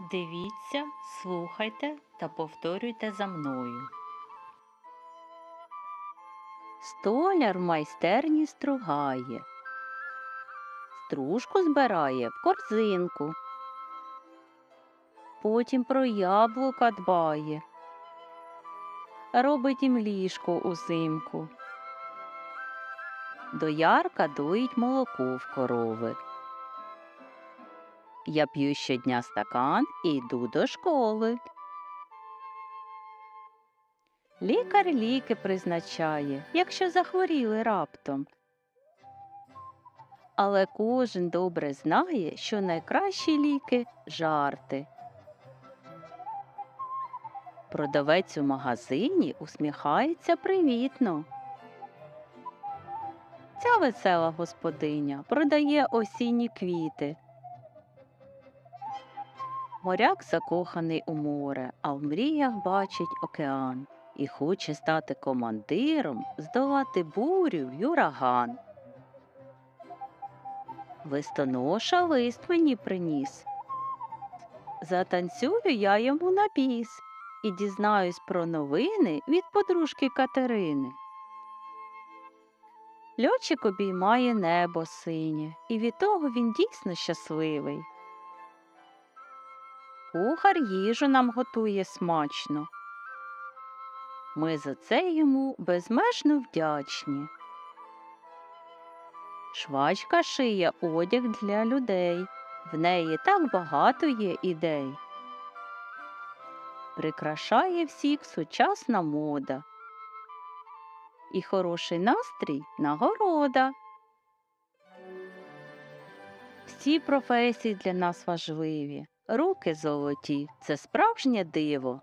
Дивіться, слухайте та повторюйте за мною. Столяр в майстерні стругає, стружку збирає в корзинку, потім про яблука дбає, робить їм ліжко узимку. Доярка доїть молоко в корови. Я п'ю щодня стакан і йду до школи. Лікар ліки призначає, якщо захворіли раптом. Але кожен добре знає, що найкращі ліки жарти. Продавець у магазині усміхається привітно. Ця весела господиня продає осінні квіти. Моряк закоханий у море, а в мріях бачить океан і хоче стати командиром, здолати бурю й ураган. Листоноша лист мені приніс. Затанцюю я йому на біс і дізнаюсь про новини від подружки Катерини. Льотчик обіймає небо синє, і від того він дійсно щасливий. Кухар їжу нам готує смачно. Ми за це йому безмежно вдячні. Швачка шиє одяг для людей, в неї так багато є ідей. Прикрашає всіх сучасна мода. І хороший настрій нагорода. Всі професії для нас важливі. Руки золоті це справжнє диво.